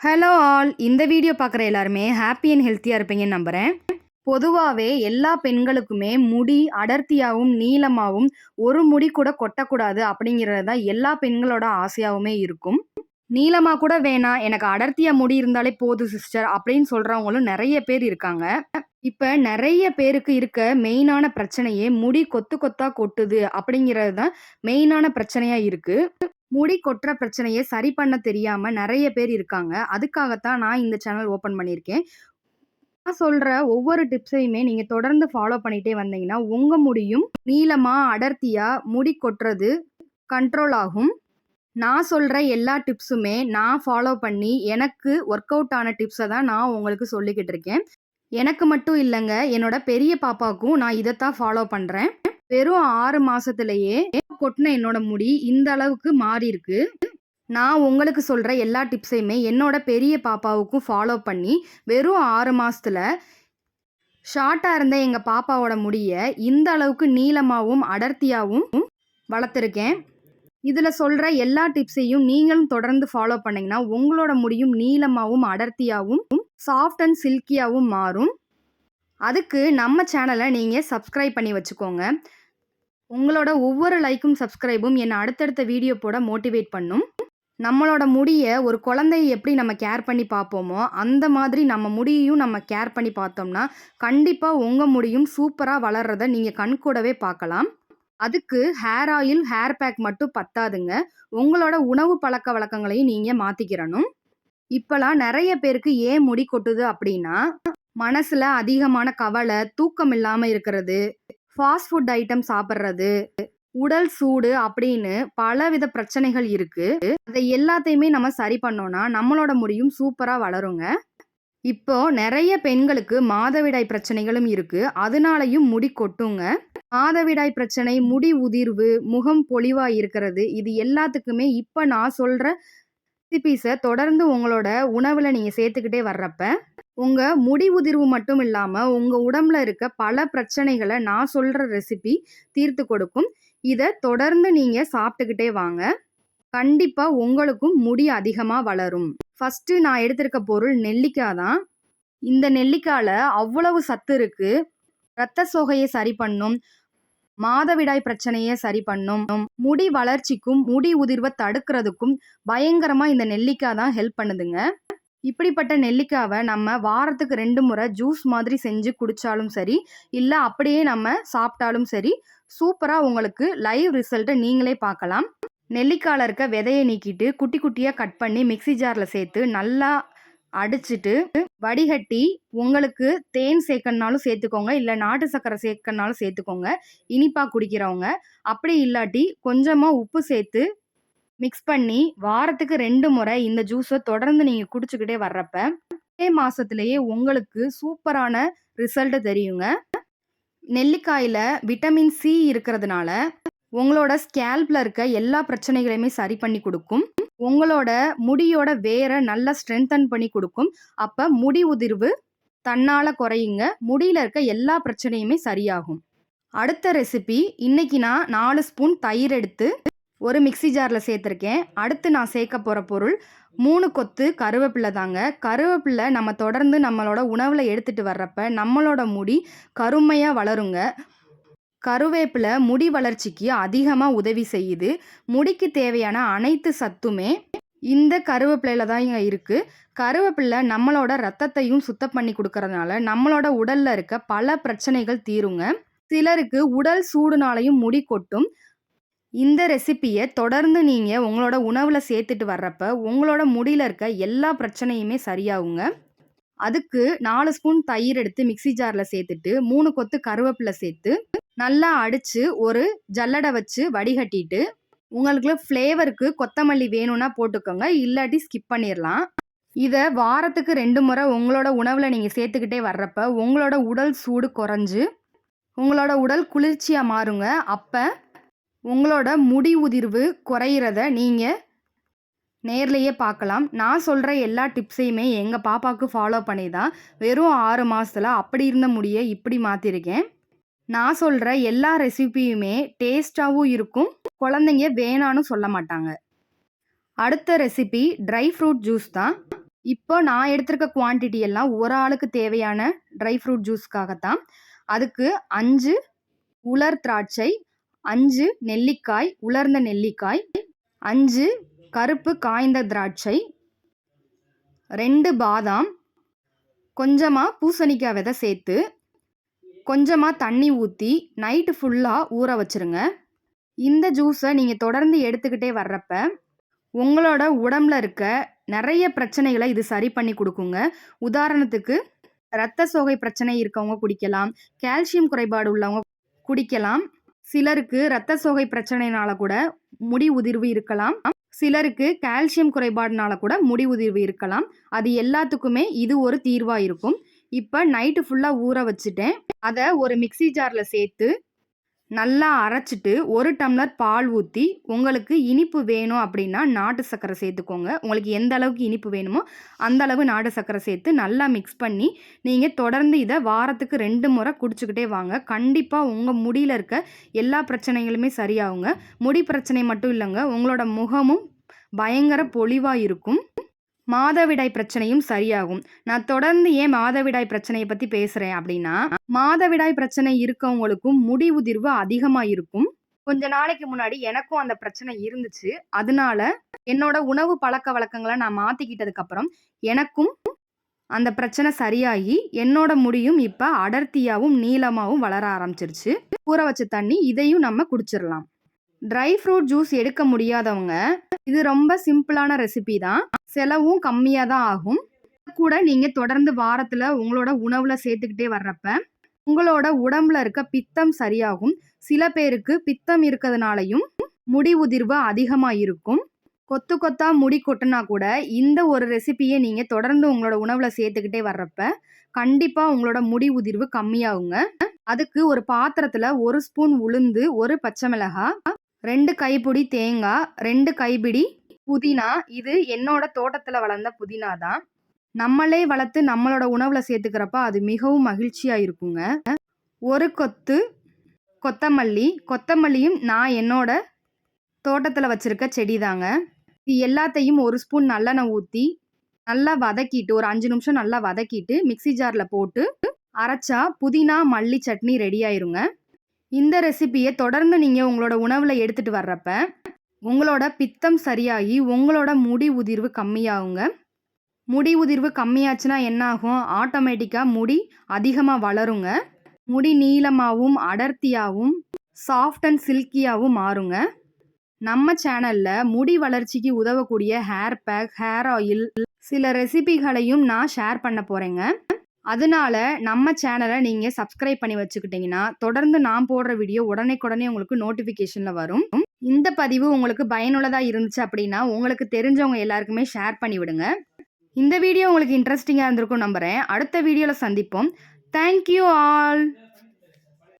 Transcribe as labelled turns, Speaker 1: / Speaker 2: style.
Speaker 1: Hello all இந்த video பார்க்குற எல்லாருமே ஹாப்பி அண்ட் ஹெல்த்தியாக இருப்பீங்கன்னு நம்புகிறேன் பொதுவாகவே எல்லா பெண்களுக்குமே முடி அடர்த்தியாகவும் நீளமாகவும் ஒரு முடி கூட கொட்டக்கூடாது அப்படிங்கிறது தான் எல்லா பெண்களோட ஆசையாகவுமே இருக்கும். நீளமாக கூட வேணாம் எனக்கு அடர்த்தியாக முடி இருந்தாலே போதும் சிஸ்டர் அப்படின்னு சொல்கிறவங்களும் நிறைய பேர் இருக்காங்க. இப்போ நிறைய பேருக்கு இருக்க மெயினான பிரச்சனையே முடி கொத்து கொத்தா கொட்டுது அப்படிங்கிறது தான் மெயினான பிரச்சனையாக இருக்குது முடி கொட்டுற பிரச்சனையை சரி பண்ண தெரியாம நிறைய பேர் இருக்காங்க. அதுக்காகத்தான் நான் இந்த சேனல் ஓப்பன் பண்ணியிருக்கேன். நான் சொல்ற ஒவ்வொரு டிப்ஸையுமே நீங்க தொடர்ந்து ஃபாலோ பண்ணிட்டே வந்தீங்கன்னா, உங்க முடியும் நீளமா, அடர்த்தியா முடி கொட்டுறது கண்ட்ரோல் ஆகும். நான் சொல்கிற எல்லா டிப்ஸுமே நான் ஃபாலோ பண்ணி, எனக்கு ஒர்க் அவுட் ஆன டிப்ஸை தான் நான் உங்களுக்கு சொல்லிக்கிட்டு இருக்கேன். எனக்கு மட்டும் இல்லைங்க என்னோட பெரிய பாப்பாவுக்கும் நான் இதைத்தான் ஃபாலோ பண்ணுறேன் வெறும் ஆறு மாசத்திலேயே கொட்டின என்னோட முடி இந்த அளவுக்கு மாறியிருக்கு. நான் உங்களுக்கு சொல்ற எல்லா டிப்ஸையுமே என்னோட பெரிய பாப்பாவுக்கும் ஃபாலோ பண்ணி, வெறும் ஆறு மாசத்துல ஷார்ட்டா இருந்த எங்க பாப்பாவோட முடிய இந்த அளவுக்கு நீளமாவும், அடர்த்தியாவும் வளர்த்துருக்கேன். இதுல சொல்ற எல்லா டிப்ஸையும் நீங்களும் தொடர்ந்து ஃபாலோ பண்ணீங்கன்னா, உங்களோட முடியும் நீளமாவும், அடர்த்தியாவும், சாஃப்ட் அண்ட் சில்கியாவும் மாறும். அதுக்கு நம்ம சேனலை நீங்கள் சப்ஸ்கிரைப் பண்ணி வச்சுக்கோங்க. உங்களோட ஒவ்வொரு லைக்கும், சப்ஸ்கிரைபும் என்னை அடுத்தடுத்த வீடியோ போட மோட்டிவேட் பண்ணும். நம்மளோட முடியை ஒரு குழந்தையை எப்படி நம்ம கேர் பண்ணி பார்ப்போமோ, அந்த மாதிரி நம்ம முடியையும் நம்ம கேர் பண்ணி பார்த்தோம்னா, கண்டிப்பாக உங்கள் முடியும் சூப்பராக வளர்றத நீங்கள் கண்கூடவே பார்க்கலாம். அதுக்கு ஹேர் ஆயில், ஹேர் பேக் மட்டும் பத்தாதுங்க. உங்களோட உணவு பழக்க வழக்கங்களையும் நீங்கள் மாற்றிக்கிறணும் இப்போலாம் நிறைய பேருக்கு ஏன் முடி கொட்டுது அப்படின்னா, மனசில் அதிகமான கவலை தூக்கம் இல்லாமல் இருக்கிறது, ஃபாஸ்ட் ஃபுட் ஐட்டம் சாப்பிட்றது உடல் சூடு அப்படின்னு பலவித பிரச்சனைகள் இருக்கு. அதை எல்லாத்தையுமே நம்ம சரி பண்ணோம்னா, நம்மளோட முடியும் சூப்பரா வளருங்க. இப்போ நிறைய பெண்களுக்கு மாதவிடாய் பிரச்சனைகளும் இருக்கு. அதனாலையும் முடி கொட்டுங்க. மாதவிடாய் பிரச்சனை, முடி உதிர்வு, முகம் பொலிவா இருக்கிறது, இது எல்லாத்துக்குமே இப்போ நான் சொல்ற ரெசிபிஸை தொடர்ந்து உங்களோட உணவுல நீங்க சேர்த்துக்கிட்டே வர்றப்ப, உங்க முடி உதிர்வு மட்டும் இல்லாம, உங்க உடம்புல இருக்க பல பிரச்சனைகளை நான் சொல்ற ரெசிபி தீர்த்து கொடுக்கும். இதை தொடர்ந்து நீங்க சாப்பிட்டுக்கிட்டே வாங்க. கண்டிப்பா உங்களுக்கும் முடி அதிகமா வளரும். ஃபஸ்ட்டு நான் எடுத்திருக்க பொருள் நெல்லிக்காய் தான். இந்த நெல்லிக்காயில் அவ்வளவு சத்து இருக்கு. ரத்த சோகையை சரி பண்ணும். மாதவிடாய் பிரச்சனையை சரி பண்ணும். முடி வளர்ச்சிக்கும், முடி உதிர்வை தடுக்கிறதுக்கும் பயங்கரமா இந்த நெல்லிக்காய் தான் ஹெல்ப் பண்ணுதுங்க. இப்படிப்பட்ட நெல்லிக்காவை நம்ம வாரத்துக்கு ரெண்டு முறை ஜூஸ் மாதிரி செஞ்சு குடித்தாலும் சரி, இல்லை அப்படியே நம்ம சாப்பிட்டாலும் சரி, சூப்பராக உங்களுக்கு லைவ் ரிசல்ட்டை நீங்களே பார்க்கலாம். நெல்லிக்காயில் இருக்க விதையை நீக்கிட்டு, குட்டி குட்டியாக கட் பண்ணி மிக்ஸி ஜாரில் சேர்த்து நல்லா அடிச்சுட்டு, வடிகட்டி உங்களுக்கு தேன் சேர்க்கணுனாலும் சேர்த்துக்கோங்க. இல்லை நாட்டு சர்க்கரை சேர்க்கணுனாலும் சேர்த்துக்கோங்க. இனிப்பாக குடிக்கிறவங்க. அப்படி இல்லாட்டி கொஞ்சமாக உப்பு சேர்த்து மிக்ஸ் பண்ணி வாரத்துக்கு ரெண்டு முறை இந்த ஜூஸை தொடர்ந்து நீங்கள் குடிச்சுக்கிட்டே வர்றப்ப, ஒரே மாதத்துலேயே உங்களுக்கு சூப்பரான ரிசல்ட்டு தெரியுங்க. நெல்லிக்காயில் விட்டமின் சி இருக்கிறதுனால, உங்களோட ஸ்கேல்பில் இருக்க எல்லா பிரச்சனைகளையுமே சரி பண்ணி கொடுக்கும் உங்களோட முடியோட வேரை நல்லா ஸ்ட்ரென்தன் பண்ணி கொடுக்கும் அப்போ முடி உதிர்வு தன்னால் குறையுங்க. முடியில் இருக்க எல்லா பிரச்சனையுமே சரியாகும். அடுத்த ரெசிபி இன்னைக்கு நான் நாலு ஸ்பூன் தயிர் எடுத்து ஒரு மிக்ஸி ஜாரில் சேர்த்துருக்கேன். அடுத்து நான் சேர்க்க போகிற பொருள் மூணு கொத்து கருவேப்பிலை தாங்க. கருவேப்பில நம்ம தொடர்ந்து நம்மளோட உணவில் எடுத்துகிட்டு வர்றப்ப, நம்மளோட முடி கருமையாக வளருங்க. கருவேப்பிலை முடி வளர்ச்சிக்கு அதிகமாக உதவி செய்யுது. முடிக்கு தேவையான அனைத்து சத்துமே இந்த கருவேப்பிலையில் தான் இங்கே இருக்குது கருவேப்பிள்ளை நம்மளோட ரத்தத்தையும் சுத்தம் பண்ணி கொடுக்கறதுனால நம்மளோட உடலில் இருக்க பல பிரச்சனைகள் தீருங்க. சிலருக்கு உடல் சூடுனாலையும் முடி கொட்டும். இந்த ரெசிப்பியை தொடர்ந்து நீங்கள் உங்களோட உணவில் சேர்த்துட்டு வர்றப்ப, உங்களோட முடியில் இருக்க எல்லா பிரச்சனையுமே சரியாகுங்க. அதுக்கு நாலு ஸ்பூன் தயிர் எடுத்து மிக்ஸி ஜாரில் சேர்த்துட்டு, மூணு கொத்து கருவேப்பிலை சேர்த்து, நல்லா அடித்து ஒரு ஜல்லடை வச்சு வடிகட்டிட்டு, உங்களுக்கு ஃப்ளேவருக்கு கொத்தமல்லி வேணும்னா போட்டுக்கோங்க. இல்லாட்டி ஸ்கிப் பண்ணிடலாம் இதை வாரத்துக்கு ரெண்டு முறை உங்களோட உணவில் நீங்கள் சேர்த்துக்கிட்டே வர்றப்ப, உங்களோட உடல் சூடு குறைஞ்சு, உங்களோட உடல் குளிர்ச்சியாக மாறுங்க. அப்போ உங்களோட முடி உதிர்வு குறையிறத நீங்கள் நேர்லேயே பார்க்கலாம். நான் சொல்கிற எல்லா டிப்ஸையுமே எங்கள் பாப்பாவுக்கு ஃபாலோ பண்ணி தான், வெறும் ஆறு மாதத்தில் அப்படி இருந்த முடியை இப்படி மாற்றிருக்கேன் நான் சொல்கிற எல்லா ரெசிபியுமே டேஸ்ட்டாகவும் இருக்கும். குழந்தைங்க வேணான்னு சொல்ல மாட்டாங்க. அடுத்த ரெசிபி ட்ரை ஃப்ரூட் ஜூஸ் தான். இப்போ நான் எடுத்திருக்க குவான்டிட்டி எல்லாம் ஒரு ஆளுக்கு தேவையான ட்ரை ஃப்ரூட் ஜூஸ்க்காகத்தான். அதுக்கு அஞ்சு உலர் திராட்சை, அஞ்சு நெல்லிக்காய், உலர்ந்த நெல்லிக்காய், அஞ்சு கருப்பு காய்ந்த திராட்சை, ரெண்டு பாதாம், கொஞ்சமாக பூசணிக்காய் விதை சேர்த்து, கொஞ்சமாக தண்ணி ஊற்றி நைட்டு ஃபுல்லாக ஊற வச்சுருங்க. இந்த ஜூஸை நீங்கள் தொடர்ந்து எடுத்துக்கிட்டே வர்றப்ப, உங்களோட உடம்புல இருக்க நிறைய பிரச்சனைகளை இது சரி பண்ணி கொடுக்குங்க உதாரணத்துக்கு ரத்த சோகை பிரச்சனை இருக்கவங்க குடிக்கலாம். கால்சியம் குறைபாடு உள்ளவங்க குடிக்கலாம். சிலருக்கு ரத்த சோகை பிரச்சனைனால கூட முடி உதிர்வு இருக்கலாம். சிலருக்கு கால்சியம் குறைபாடுனால கூட முடி உதிர்வு இருக்கலாம். அது எல்லாத்துக்குமே இது ஒரு தீர்வாக இருக்கும். இப்போ நைட்டு ஃபுல்லாக ஊற வச்சுட்டேன். அதை ஒரு மிக்ஸி ஜாரில் சேர்த்து, நல்லா அரைச்சிட்டு ஒரு டம்ளர் பால் ஊற்றி உங்களுக்கு இனிப்பு வேணும் அப்படின்னா நாட்டு சர்க்கரை சேர்த்துக்கோங்க. உங்களுக்கு எந்த அளவுக்கு இனிப்பு வேணுமோ, அந்த அளவு நாட்டு சர்க்கரை சேர்த்து நல்லா மிக்ஸ் பண்ணி, நீங்கள் தொடர்ந்து இதை வாரத்துக்கு ரெண்டு முறை குடிச்சுக்கிட்டே வாங்க. கண்டிப்பாக உங்கள் முடியில் இருக்க எல்லா பிரச்சனைகளுமே சரியாகுங்க. முடி பிரச்சனை மட்டும் இல்லைங்க உங்களோட முகமும் பயங்கர பொலிவாக இருக்கும். மாதவிடாய் பிரச்சனையும் சரியாகும். நான் தொடர்ந்து ஏன் மாதவிடாய் பிரச்சனையை பத்தி பேசுறேன் அப்படின்னா, மாதவிடாய் பிரச்சனை இருக்கவங்களுக்கும் முடி உதிர்வு அதிகமா இருக்கும். கொஞ்ச நாளைக்கு முன்னாடி எனக்கும் அந்த பிரச்சனை இருந்துச்சு. அதனால என்னோட உணவு பழக்க வழக்கங்களை நான் மாத்திக்கிட்டதுக்கு அப்புறம், எனக்கும் அந்த பிரச்சனை சரியாகி, என்னோட முடியும் இப்ப அடர்த்தியாவும், நீளமாவும் வளர ஆரம்பிச்சிருச்சு. ஊற வச்ச தண்ணி இதையும் நம்ம குடிச்சிடலாம் ட்ரை ஃப்ரூட் ஜூஸ் எடுக்க முடியாதவங்க, இது ரொம்ப சிம்பிளான ரெசிபி தான். செலவும் கம்மியாக தான் ஆகும். கூட நீங்கள் தொடர்ந்து வாரத்தில் உங்களோட உணவில் சேர்த்துக்கிட்டே வர்றப்ப, உங்களோட உடம்புல இருக்க பித்தம் சரியாகும். சில பேருக்கு பித்தம் இருக்கிறதுனாலையும் முடி உதிர்வு அதிகமாக இருக்கும். கொத்து கொத்தா முடி கொட்டினா கூட, இந்த ஒரு ரெசிபியை நீங்கள் தொடர்ந்து உங்களோட உணவில் சேர்த்துக்கிட்டே வர்றப்ப, கண்டிப்பாக உங்களோட முடி உதிர்வு கம்மியாகுங்க. அதுக்கு ஒரு பாத்திரத்தில் ஒரு ஸ்பூன் உளுந்து, ஒரு பச்சை மிளகாய், ரெண்டு கைப்பிடி தேங்காய், ரெண்டு கைப்பிடி புதினா. இது என்னோட தோட்டத்துல வளர்ந்த புதினா தான். நம்மளே வளர்த்து நம்மளோட உணவுல சேர்த்துக்கிறப்ப, அது மிகவும் மகிழ்ச்சியா இருக்குங்க. ஒரு கொத்து கொத்தமல்லி. கொத்தமல்லியும் நான் என்னோட தோட்டத்துல வச்சிருக்க செடி தாங்க. இது எல்லாத்தையும் ஒரு ஸ்பூன் நல்லெண்ணெய் ஊத்தி, நல்லா வதக்கிட்டு, ஒரு அஞ்சு நிமிஷம் நல்லா வதக்கிட்டு, மிக்ஸி ஜார்ல போட்டு அரைச்சா புதினா, மல்லி சட்னி ரெடி ஆயிருங்க. இந்த ரெசிபியை தொடர்ந்து நீங்கள் உங்களோட உணவில் எடுத்துகிட்டு வர்றப்ப, உங்களோட பித்தம் சரியாகி, உங்களோட முடி உதிர்வு கம்மியாகுங்க. முடி உதிர்வு கம்மியாச்சுன்னா என்ன ஆகும்? ஆட்டோமேட்டிக்காக முடி அதிகமாக வளருங்க. முடி நீளமாகவும் அடர்த்தியாகவும் சாஃப்ட் அண்ட் சில்கியாகவும் மாறுங்க. நம்ம சேனலில் முடி வளர்ச்சிக்கு உதவக்கூடிய ஹேர் பேக், ஹேர் ஆயில், சில ரெசிபிகளையும் நான் ஷேர் பண்ண போகிறேங்க அதனால நம்ம சேனலை நீங்கள் சப்ஸ்கிரைப் பண்ணி வச்சுக்கிட்டீங்கன்னா, தொடர்ந்து நான் போடுற வீடியோ உடனே உங்களுக்கு நோட்டிஃபிகேஷனில் வரும். இந்த பதிவு உங்களுக்கு பயனுள்ளதாக இருந்துச்சு அப்படின்னா, உங்களுக்கு தெரிஞ்சவங்க எல்லாருக்குமே ஷேர் பண்ணி விடுங்க. இந்த வீடியோ உங்களுக்கு இன்ட்ரெஸ்டிங்காக இருந்திருக்கும் நம்புகிறேன் அடுத்த வீடியோவில் சந்திப்போம். Thank you all.